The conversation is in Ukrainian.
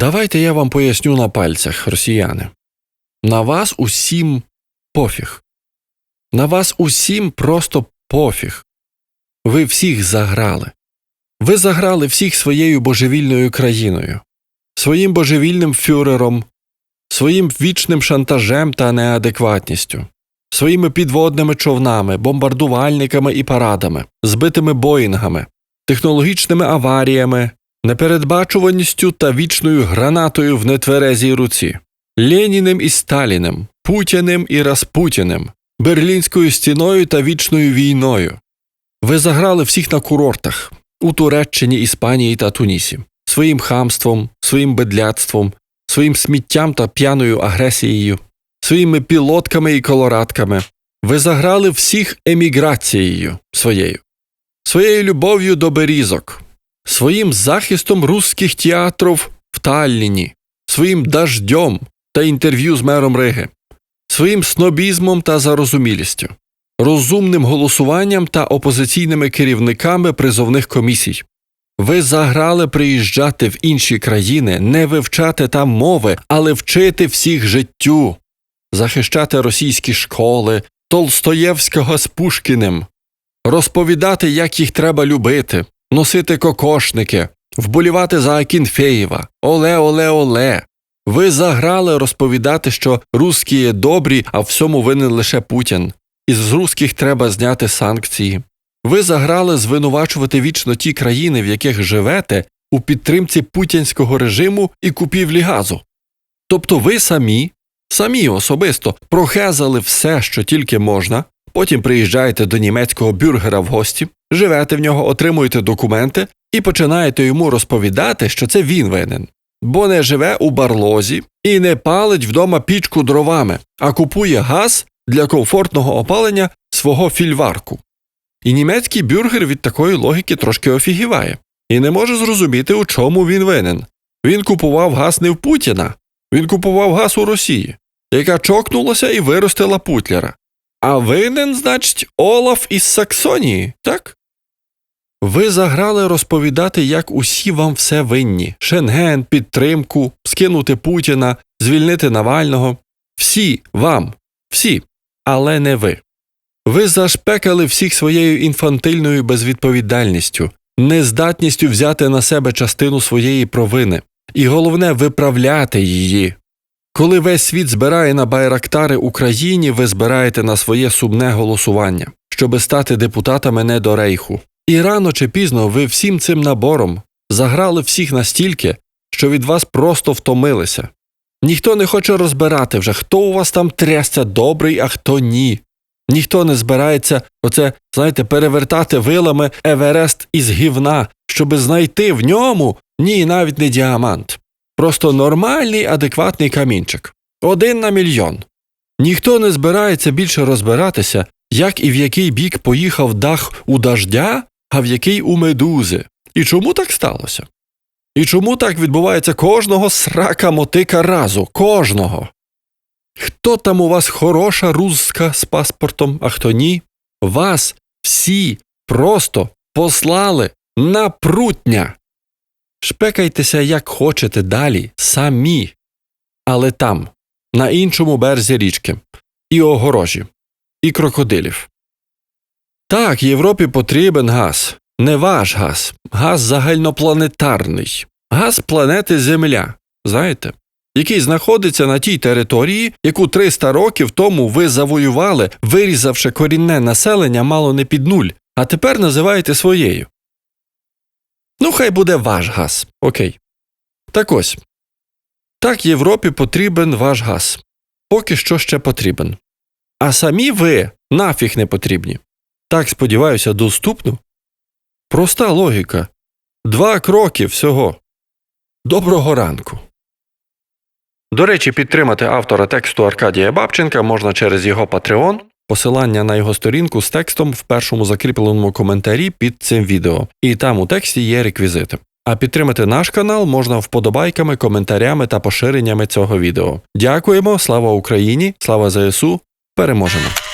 Давайте я вам поясню на пальцях, росіяни. На вас усім пофіг. На вас усім просто пофіг. Ви всіх заграли. Ви заграли всіх своєю божевільною країною, своїм божевільним фюрером, своїм вічним шантажем та неадекватністю, своїми підводними човнами, бомбардувальниками і парадами, збитими боїнгами, технологічними аваріями, непередбачуваністю та вічною гранатою в нетверезій руці, Леніним і Сталіним, Путіним і Распутіним, Берлінською стіною та вічною війною. Ви заграли всіх на курортах у Туреччині, Іспанії та Тунісі, своїм хамством, своїм бедляцтвом, своїм сміттям та п'яною агресією, своїми пілотками і колорадками. Ви заграли всіх еміграцією своєю, своєю любов'ю до берізок, своїм захистом русських театрів в Талліні, своїм дождьом та інтерв'ю з мером Риги, своїм снобізмом та зарозумілістю, розумним голосуванням та опозиційними керівниками призовних комісій. Ви заграли приїжджати в інші країни, не вивчати там мови, але вчити всіх життю, захищати російські школи, Толстоєвського з Пушкіним, розповідати, як їх треба любити, носити кокошники, вболівати за Акінфеєва, оле, оле, оле. Ви заграли розповідати, що русські є добрі, а всьому винен лише Путін. Із русських треба зняти санкції. Ви заграли звинувачувати вічно ті країни, в яких живете, у підтримці путінського режиму і купівлі газу. Тобто ви самі, самі особисто прохезали все, що тільки можна, потім приїжджаєте до німецького бюргера в гості, живете в нього, отримуєте документи і починаєте йому розповідати, що це він винен, бо не живе у барлозі і не палить вдома пічку дровами, а купує газ для комфортного опалення свого фільварку. І німецький бюргер від такої логіки трошки офігіває і не може зрозуміти, у чому він винен. Він купував газ не в Путіна, він купував газ у Росії, яка чокнулася і виростила Путлера. А винен, значить, Олаф із Саксонії, так? Ви заграли розповідати, як усі вам все винні Шенген, підтримку, скинути Путіна, звільнити Навального. Всі вам, всі, але не ви. Ви зашпекали всіх своєю інфантильною безвідповідальністю, нездатністю взяти на себе частину своєї провини, і головне виправляти її. Коли весь світ збирає на байрактари Україні, ви збираєте на своє сумне голосування, щоби стати депутатами не до рейху. І рано чи пізно ви всім цим набором заграли всіх настільки, що від вас просто втомилися. Ніхто не хоче розбирати вже, хто у вас там трясся добрий, а хто ні. Ніхто не збирається оце, знаєте, перевертати вилами Еверест із гівна, щоби знайти в ньому ні, навіть не діамант. Просто нормальний, адекватний камінчик. Один на мільйон. Ніхто не збирається більше розбиратися, як і в який бік поїхав дах у дождя, а в який у медузи. І чому так сталося? І чому так відбувається кожного срака мотика разу, кожного? Хто там у вас хороша русська з паспортом, а хто ні? Вас всі просто послали на прутня. Шпекайтеся, як хочете далі, самі, але там, на іншому березі річки, і огорожі, і крокодилів. Так, Європі потрібен газ, не ваш газ, газ загальнопланетарний, газ планети Земля, знаєте, який знаходиться на тій території, яку 300 років тому ви завоювали, вирізавши корінне населення мало не під нуль, а тепер називаєте своєю. Ну, хай буде ваш газ, окей. Так ось. Так Європі потрібен ваш газ. Поки що ще потрібен. А самі ви нафіг не потрібні. Так, сподіваюся, доступно. Проста логіка. Два кроки всього. Доброго ранку. До речі, підтримати автора тексту Аркадія Бабченка можна через його Patreon. Посилання на його сторінку з текстом в першому закріпленому коментарі під цим відео, і там у тексті є реквізити. А підтримати наш канал можна вподобайками, коментарями та поширеннями цього відео. Дякуємо, слава Україні, слава ЗСУ, переможемо!